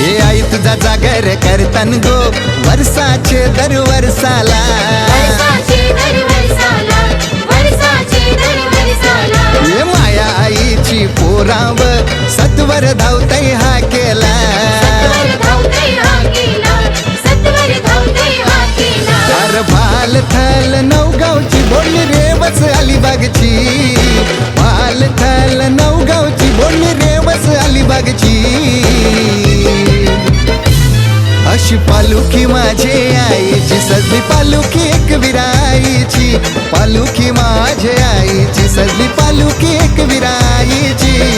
हे आई तुझा जागर करतन गो वर्षाचे दर वर्षाला. वर्षाचे दर वर्षाला वर्षाचे दर वर्षाला. हे माया आईची पोराव सत्वर धावतय हा केला. अर भाल थल नवगावची बोलली रेवस अलिबागची. अशी पालुकी माझे आईची सजली पालुकी एक विराईची. पालुकी माझे आईची सजली पालुकी एक विराईची.